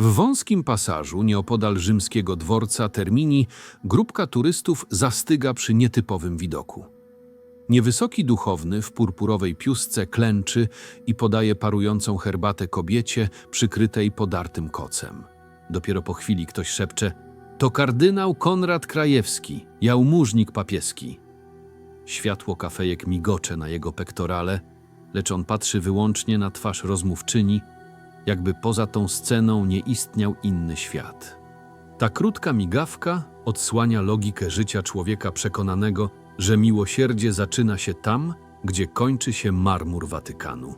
W wąskim pasażu nieopodal rzymskiego dworca Termini grupka turystów zastyga przy nietypowym widoku. Niewysoki duchowny w purpurowej piusce klęczy i podaje parującą herbatę kobiecie przykrytej podartym kocem. Dopiero po chwili ktoś szepcze: To kardynał Konrad Krajewski, jałmużnik papieski. Światło kafejek migocze na jego pektorale, lecz on patrzy wyłącznie na twarz rozmówczyni, jakby poza tą sceną nie istniał inny świat. Ta krótka migawka odsłania logikę życia człowieka przekonanego, że miłosierdzie zaczyna się tam, gdzie kończy się marmur Watykanu.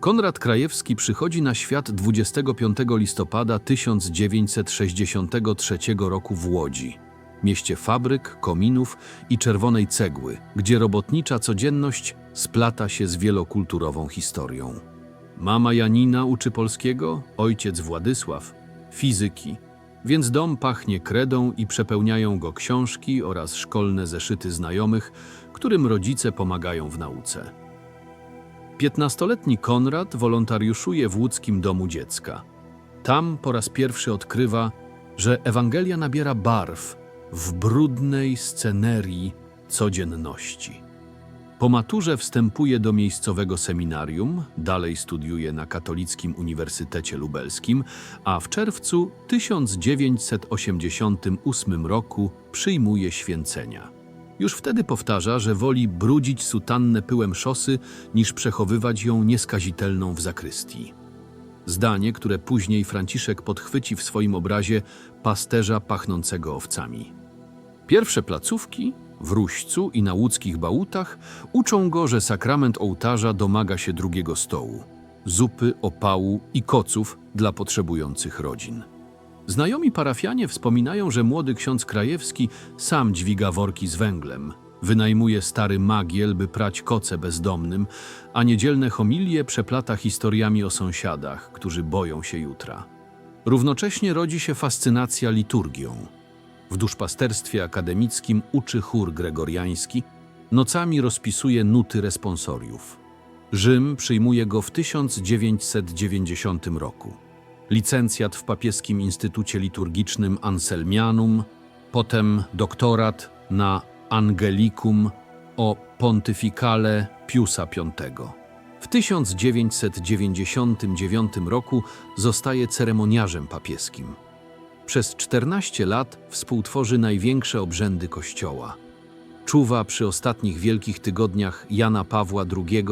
Konrad Krajewski przychodzi na świat 25 listopada 1963 roku w Łodzi, mieście fabryk, kominów i czerwonej cegły, gdzie robotnicza codzienność splata się z wielokulturową historią. Mama Janina uczy polskiego, ojciec Władysław fizyki, więc dom pachnie kredą i przepełniają go książki oraz szkolne zeszyty znajomych, którym rodzice pomagają w nauce. Piętnastoletni Konrad wolontariuszuje w łódzkim domu dziecka. Tam po raz pierwszy odkrywa, że Ewangelia nabiera barw w brudnej scenerii codzienności. Po maturze wstępuje do miejscowego seminarium, dalej studiuje na Katolickim Uniwersytecie Lubelskim, a w czerwcu 1988 roku przyjmuje święcenia. Już wtedy powtarza, że woli brudzić sutannę pyłem szosy, niż przechowywać ją nieskazitelną w zakrystii. Zdanie, które później Franciszek podchwyci w swoim obrazie pasterza pachnącego owcami. Pierwsze placówki w Ruścu i na łódzkich bałutach uczą go, że sakrament ołtarza domaga się drugiego stołu zupy, opału i koców dla potrzebujących rodzin. Znajomi parafianie wspominają, że młody ksiądz Krajewski sam dźwiga worki z węglem, wynajmuje stary magiel, by prać koce bezdomnym, a niedzielne homilie przeplata historiami o sąsiadach, którzy boją się jutra. Równocześnie rodzi się fascynacja liturgią. W duszpasterstwie akademickim uczy chór gregoriański, nocami rozpisuje nuty responsoriów. Rzym przyjmuje go w 1990 roku. Licencjat w papieskim Instytucie Liturgicznym Anselmianum, potem doktorat na Angelicum o pontyfikale Piusa V. W 1999 roku zostaje ceremoniarzem papieskim. Przez 14 lat współtworzy największe obrzędy Kościoła. Czuwa przy ostatnich wielkich tygodniach Jana Pawła II,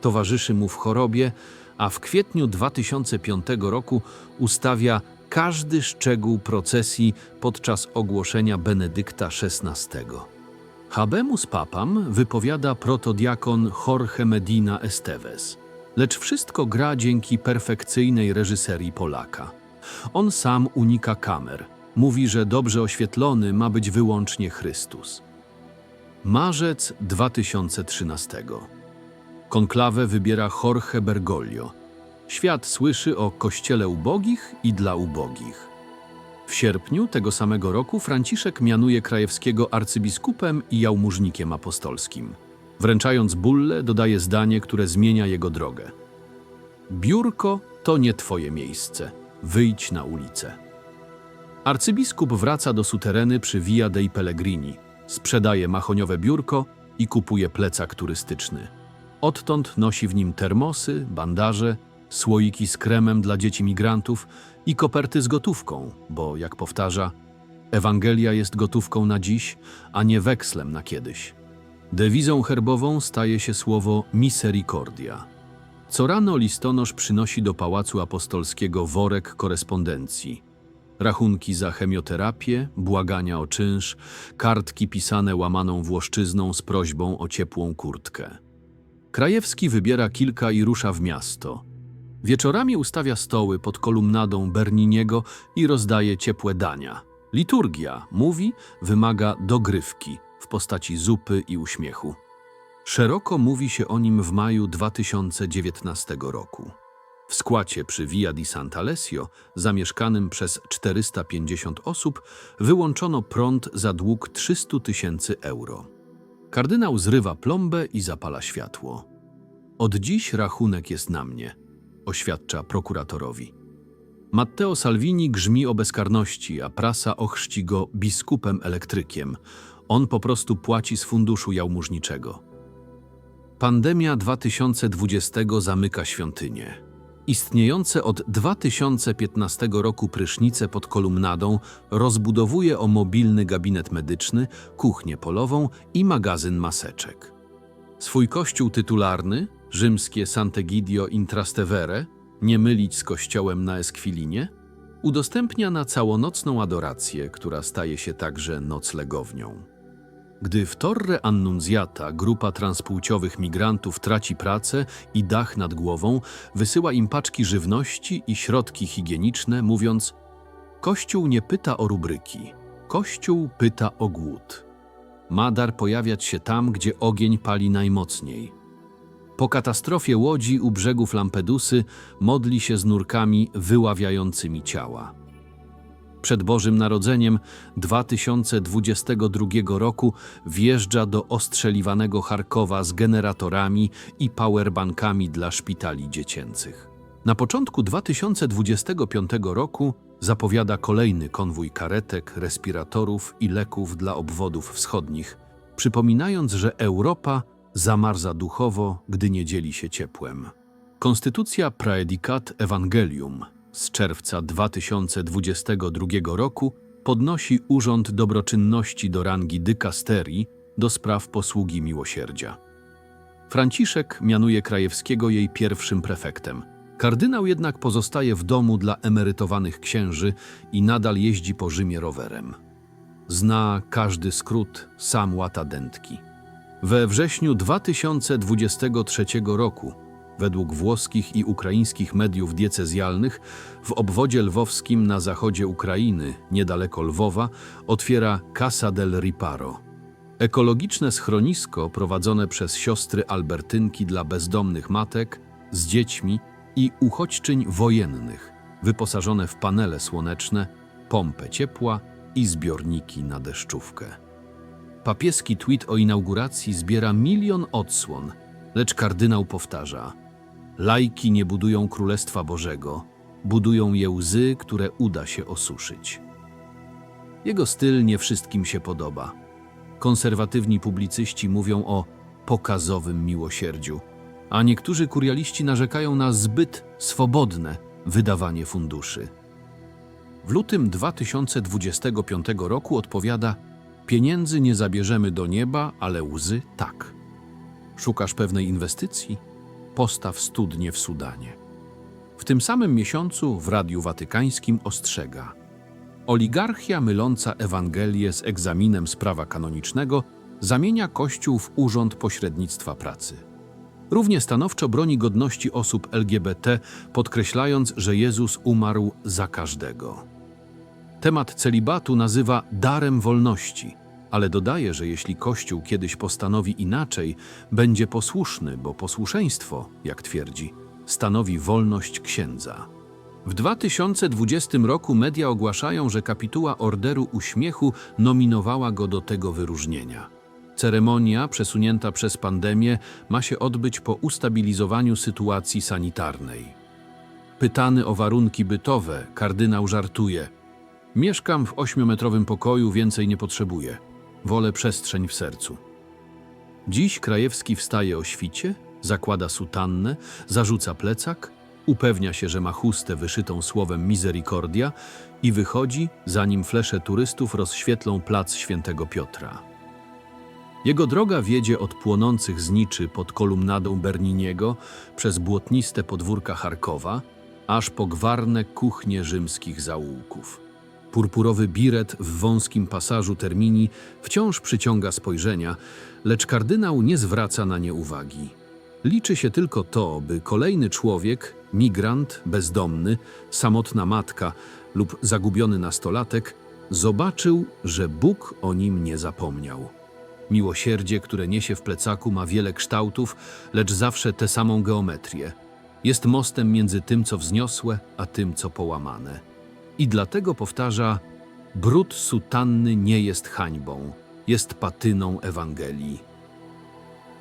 towarzyszy mu w chorobie, a w kwietniu 2005 roku ustawia każdy szczegół procesji podczas ogłoszenia Benedykta XVI. Habemus papam wypowiada protodiakon Jorge Medina Esteves, lecz wszystko gra dzięki perfekcyjnej reżyserii Polaka. On sam unika kamer. Mówi, że dobrze oświetlony ma być wyłącznie Chrystus. Marzec 2013. Konklawę wybiera Jorge Bergoglio. Świat słyszy o kościele ubogich i dla ubogich. W sierpniu tego samego roku Franciszek mianuje Krajewskiego arcybiskupem i jałmużnikiem apostolskim. Wręczając bullę, dodaje zdanie, które zmienia jego drogę. Biurko to nie twoje miejsce. Wyjdź na ulicę. Arcybiskup wraca do sutereny przy Via dei Pellegrini, sprzedaje mahoniowe biurko i kupuje plecak turystyczny. Odtąd nosi w nim termosy, bandaże, słoiki z kremem dla dzieci migrantów i koperty z gotówką, bo, jak powtarza, Ewangelia jest gotówką na dziś, a nie wekslem na kiedyś. Dewizą herbową staje się słowo misericordia. Co rano listonosz przynosi do Pałacu Apostolskiego worek korespondencji. Rachunki za chemioterapię, błagania o czynsz, kartki pisane łamaną włoszczyzną z prośbą o ciepłą kurtkę. Krajewski wybiera kilka i rusza w miasto. Wieczorami ustawia stoły pod kolumnadą Berniniego i rozdaje ciepłe dania. Liturgia, mówi, wymaga dogrywki w postaci zupy i uśmiechu. Szeroko mówi się o nim w maju 2019 roku. W składzie przy Via di Sant'Alessio, zamieszkanym przez 450 osób, wyłączono prąd za dług 300 tysięcy euro. Kardynał zrywa plombę i zapala światło. Od dziś rachunek jest na mnie, oświadcza prokuratorowi. Matteo Salvini grzmi o bezkarności, a prasa ochrzci go biskupem elektrykiem. On po prostu płaci z funduszu jałmużniczego. Pandemia 2020 zamyka świątynię. Istniejące od 2015 roku prysznice pod kolumnadą rozbudowuje o mobilny gabinet medyczny, kuchnię polową i magazyn maseczek. Swój kościół tytularny, rzymskie Sant'Egidio in Trastevere, nie mylić z kościołem na Eskwilinie, udostępnia na całonocną adorację, która staje się także noclegownią. Gdy w Torre Annunziata grupa transpłciowych migrantów traci pracę i dach nad głową, wysyła im paczki żywności i środki higieniczne, mówiąc: Kościół nie pyta o rubryki, Kościół pyta o głód. Ma dar pojawiać się tam, gdzie ogień pali najmocniej. Po katastrofie łodzi u brzegów Lampedusy modli się z nurkami wyławiającymi ciała. Przed Bożym Narodzeniem 2022 roku wjeżdża do ostrzeliwanego Charkowa z generatorami i powerbankami dla szpitali dziecięcych. Na początku 2025 roku zapowiada kolejny konwój karetek, respiratorów i leków dla obwodów wschodnich, przypominając, że Europa zamarza duchowo, gdy nie dzieli się ciepłem. Konstytucja Praedicat Evangelium z czerwca 2022 roku podnosi Urząd Dobroczynności do rangi dykasterii do spraw posługi miłosierdzia. Franciszek mianuje Krajewskiego jej pierwszym prefektem. Kardynał jednak pozostaje w domu dla emerytowanych księży i nadal jeździ po Rzymie rowerem. Zna każdy skrót, sam łata dętki. We wrześniu 2023 roku według włoskich i ukraińskich mediów diecezjalnych, w obwodzie lwowskim na zachodzie Ukrainy, niedaleko Lwowa, otwiera Casa del Riparo. Ekologiczne schronisko prowadzone przez siostry Albertynki dla bezdomnych matek z dziećmi i uchodźczyń wojennych, wyposażone w panele słoneczne, pompę ciepła i zbiorniki na deszczówkę. Papieski tweet o inauguracji zbiera milion odsłon, lecz kardynał powtarza: Lajki nie budują Królestwa Bożego, budują je łzy, które uda się osuszyć. Jego styl nie wszystkim się podoba. Konserwatywni publicyści mówią o pokazowym miłosierdziu, a niektórzy kurialiści narzekają na zbyt swobodne wydawanie funduszy. W lutym 2025 roku odpowiada: Pieniędzy nie zabierzemy do nieba, ale łzy tak. Szukasz pewnej inwestycji? Postaw studnie w Sudanie. W tym samym miesiącu w Radiu Watykańskim ostrzega: Oligarchia myląca Ewangelię z egzaminem z prawa kanonicznego zamienia Kościół w urząd pośrednictwa pracy. Równie stanowczo broni godności osób LGBT, podkreślając, że Jezus umarł za każdego. Temat celibatu nazywa darem wolności, ale dodaje, że jeśli Kościół kiedyś postanowi inaczej, będzie posłuszny, bo posłuszeństwo, jak twierdzi, stanowi wolność księdza. W 2020 roku media ogłaszają, że kapituła Orderu Uśmiechu nominowała go do tego wyróżnienia. Ceremonia, przesunięta przez pandemię, ma się odbyć po ustabilizowaniu sytuacji sanitarnej. Pytany o warunki bytowe, kardynał żartuje: Mieszkam w ośmiometrowym pokoju, więcej nie potrzebuję. Wolę przestrzeń w sercu. Dziś Krajewski wstaje o świcie, zakłada sutannę, zarzuca plecak, upewnia się, że ma chustę wyszytą słowem misericordia i wychodzi, zanim flesze turystów rozświetlą plac Świętego Piotra. Jego droga wiedzie od płonących zniczy pod kolumnadą Berniniego przez błotniste podwórka Charkowa, aż po gwarne kuchnie rzymskich zaułków. Purpurowy biret w wąskim pasażu termini wciąż przyciąga spojrzenia, lecz kardynał nie zwraca na nie uwagi. Liczy się tylko to, by kolejny człowiek, migrant, bezdomny, samotna matka lub zagubiony nastolatek zobaczył, że Bóg o nim nie zapomniał. Miłosierdzie, które niesie w plecaku, ma wiele kształtów, lecz zawsze tę samą geometrię. Jest mostem między tym, co wzniosłe, a tym, co połamane. I dlatego powtarza: Brud sutanny nie jest hańbą, jest patyną Ewangelii.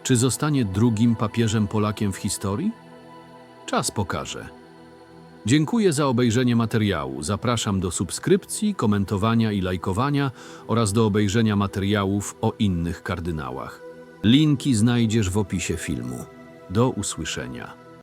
Czy zostanie drugim papieżem Polakiem w historii? Czas pokaże. Dziękuję za obejrzenie materiału. Zapraszam do subskrypcji, komentowania i lajkowania oraz do obejrzenia materiałów o innych kardynałach. Linki znajdziesz w opisie filmu. Do usłyszenia.